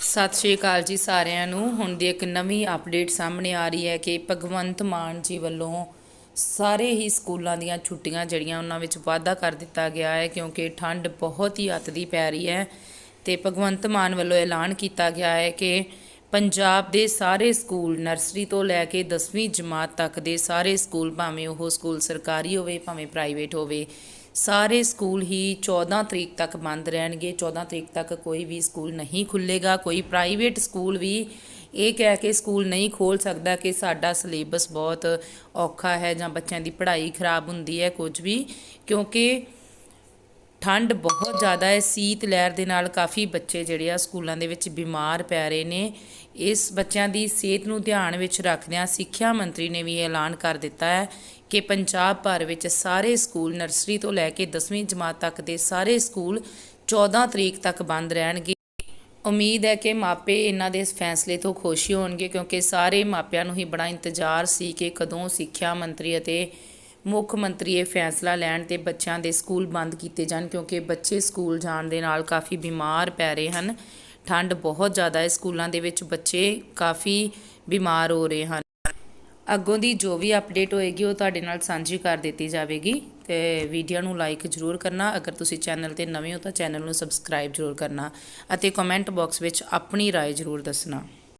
ਸਤਿ ਸ਼੍ਰੀ ਅਕਾਲ ਜੀ ਸਾਰਿਆਂ ਨੂੰ। ਹੁਣ ਦੀ ਇੱਕ ਨਵੀਂ ਅਪਡੇਟ ਸਾਹਮਣੇ ਆ ਰਹੀ ਹੈ ਕਿ ਭਗਵੰਤ ਮਾਨ ਜੀ ਵੱਲੋਂ ਸਾਰੇ ਹੀ ਸਕੂਲਾਂ ਦੀਆਂ ਛੁੱਟੀਆਂ ਜਿਹੜੀਆਂ ਉਹਨਾਂ ਵਿੱਚ ਵਾਧਾ ਕਰ ਦਿੱਤਾ ਗਿਆ ਹੈ ਕਿਉਂਕਿ ਠੰਡ ਬਹੁਤ ਹੀ ਅੱਤ ਦੀ ਪੈ ਰਹੀ ਹੈ ਤੇ ਭਗਵੰਤ ਮਾਨ ਵੱਲੋਂ ਐਲਾਨ ਕੀਤਾ ਗਿਆ ਹੈ ਕਿ ਪੰਜਾਬ ਦੇ ਸਾਰੇ ਸਕੂਲ ਨਰਸਰੀ ਤੋਂ ਲੈ ਕੇ 10ਵੀਂ ਜਮਾਤ ਤੱਕ ਦੇ ਸਾਰੇ ਸਕੂਲ, ਭਾਵੇਂ ਉਹ ਸਕੂਲ ਸਰਕਾਰੀ ਹੋਵੇ, ਭਾਵੇਂ ਪ੍ਰਾਈਵੇਟ ਹੋਵੇ, ਸਾਰੇ ਸਕੂਲ ਹੀ 14 ਤਰੀਕ ਤੱਕ ਬੰਦ ਰਹਿਣਗੇ। 14 ਤਰੀਕ ਤੱਕ ਕੋਈ ਵੀ ਸਕੂਲ ਨਹੀਂ ਖੁੱਲੇਗਾ ਕੋਈ ਪ੍ਰਾਈਵੇਟ ਸਕੂਲ ਵੀ ਇਹ ਕਹਿ ਕੇ ਸਕੂਲ ਨਹੀਂ ਖੋਲ ਸਕਦਾ ਕਿ ਸਾਡਾ ਸਿਲੇਬਸ ਬਹੁਤ ਔਖਾ ਹੈ ਜਾਂ ਬੱਚਿਆਂ ਦੀ ਪੜ੍ਹਾਈ ਖਰਾਬ ਹੁੰਦੀ ਹੈ ਕੁਝ ਵੀ, ਕਿਉਂਕਿ ਠੰਡ ਬਹੁਤ ਜ਼ਿਆਦਾ ਹੈ। ਸੀਤ ਲਹਿਰ ਦੇ ਨਾਲ ਕਾਫੀ ਬੱਚੇ ਜਿਹੜੇ ਆ ਸਕੂਲਾਂ ਦੇ ਵਿੱਚ ਬਿਮਾਰ ਪੈ ਰਹੇ ਨੇ। ਇਸ ਬੱਚਿਆਂ ਦੀ ਸਿਹਤ ਨੂੰ ਧਿਆਨ ਵਿੱਚ ਰੱਖਦਿਆਂ ਸਿੱਖਿਆ ਮੰਤਰੀ ਨੇ ਵੀ ਐਲਾਨ ਕਰ ਦਿੱਤਾ ਹੈ ਕਿ ਪੰਜਾਬ ਭਰ ਵਿੱਚ ਸਾਰੇ ਸਕੂਲ ਨਰਸਰੀ ਤੋਂ ਲੈ ਕੇ 10ਵੀਂ ਜਮਾਤ ਤੱਕ ਦੇ ਸਾਰੇ ਸਕੂਲ 14 ਤਰੀਕ ਤੱਕ ਬੰਦ ਰਹਿਣਗੇ। ਉਮੀਦ ਹੈ ਕਿ ਮਾਪੇ ਇਹਨਾਂ ਦੇ ਇਸ ਫੈਸਲੇ ਤੋਂ ਖੁਸ਼ ਹੋਣਗੇ ਕਿਉਂਕਿ ਸਾਰੇ ਮਾਪਿਆਂ ਨੂੰ ਹੀ ਬੜਾ ਇੰਤਜ਼ਾਰ ਸੀ ਕਿ ਕਦੋਂ ਸਿੱਖਿਆ ਮੰਤਰੀ ਅਤੇ ਮੁੱਖ ਮੰਤਰੀ ਇਹ ਫੈਸਲਾ ਲੈਣ ਤੇ ਬੱਚਿਆਂ ਦੇ ਸਕੂਲ ਬੰਦ ਕੀਤੇ ਜਾਣ ਕਿਉਂਕਿ ਬੱਚੇ ਸਕੂਲ ਜਾਣ ਦੇ ਨਾਲ ਕਾਫੀ ਬਿਮਾਰ ਪੈ ਰਹੇ ਹਨ ਠੰਡ ਬਹੁਤ ਜ਼ਿਆਦਾ ਹੈ ਸਕੂਲਾਂ ਦੇ ਵਿੱਚ ਬੱਚੇ ਕਾਫੀ ਬਿਮਾਰ ਹੋ ਰਹੇ ਹਨ ਅੱਗੋਂ ਦੀ ਜੋ ਵੀ ਅਪਡੇਟ ਹੋਏਗੀ ਉਹ ਤੁਹਾਡੇ ਨਾਲ ਸਾਂਝੀ ਕਰ ਦਿੱਤੀ ਜਾਵੇਗੀ ਤੇ ਵੀਡੀਓ ਨੂੰ ਲਾਈਕ ਜ਼ਰੂਰ ਕਰਨਾ ਅਗਰ ਤੁਸੀਂ ਚੈਨਲ ਤੇ ਨਵੇਂ ਹੋ ਤਾਂ ਚੈਨਲ ਨੂੰ ਸਬਸਕ੍ਰਾਈਬ ਜ਼ਰੂਰ ਕਰਨਾ ਅਤੇ ਕਮੈਂਟ ਬਾਕਸ ਵਿੱਚ ਆਪਣੀ رائے ਜ਼ਰੂਰ ਦੱਸਣਾ